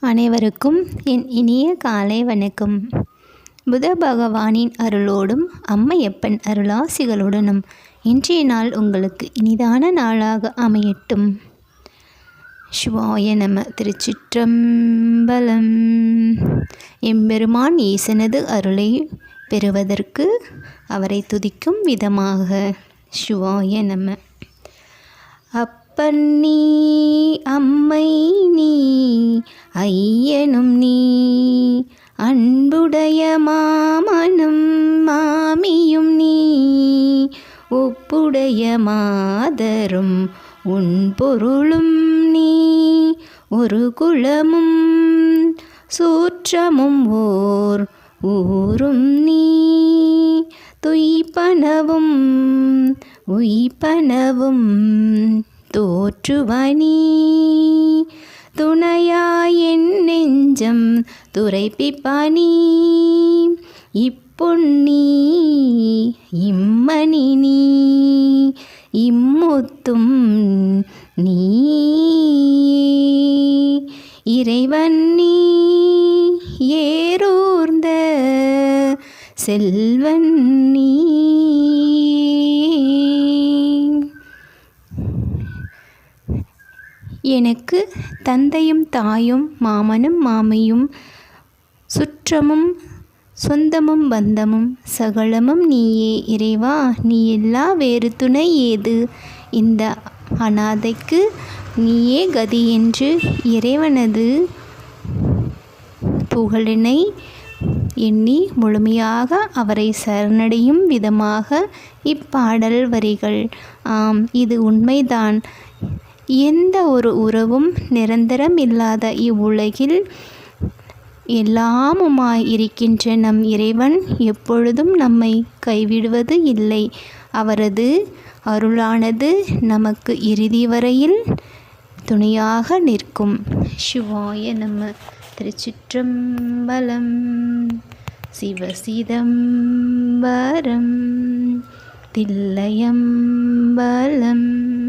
அனைவருக்கும் என் இனிய காலை வணக்கம். புத பகவானின் அருளோடும் அம்மையப்பன் அருளாசிகளுடனும் இன்றைய நாள் உங்களுக்கு இனிதான நாளாக அமையட்டும். சிவாய நம திருச்சிற்றம்பலம். எம்பெருமான் ஈசனது அருளை பெறுவதற்கு அவரை துதிக்கும் விதமாக சிவாய நம. அப்பன்னீ ஐயனும் நீ அன்புடைய மாமனும் மாமியும் நீ ஒப்புடைய மாதரும் உன் பொருளும் நீ. ஒரு குளமும் சூற்றமும் ஓர் ஊரும் நீ. துய்ப்பனவும் உய்ப்பனவும் தோற்றுவனி துணையா நெஞ்சம் துரைப்பிப்பானி. இப்பொன்னி இம்மணி நீ. இம்முத்தும் நீ. இறைவன் நீ. ஏரூர்ந்த செல்வன் நீ. எனக்கு தந்தையும் தாயும் மாமனும் மாமியும் சுற்றமும் சொந்தமும் பந்தமும் சகலமும் நீயே. இறைவா நீ எல்லா வேறு துணை ஏது? இந்த அனாதைக்கு நீயே கதி என்று இறைவனது புகழினை எண்ணி முழுமையாக அவரை சரணடையும் விதமாக இப்பாடல் வரிகள். ஆம் இது உண்மைதான். எந்த ஒரு உறவும் நிரந்தரம் இல்லாத இவ்வுலகில் எல்லாமுமாய் இருக்கின்ற நம் இறைவன் எப்பொழுதும் நம்மை கைவிடுவது இல்லை. அவரது அருளானது நமக்கு இறுதி வரையில் துணையாக நிற்கும். சிவாய நம்ம திருச்சிற்றம்பலம். சிவசிதம்பரம். தில்லையம்பலம்.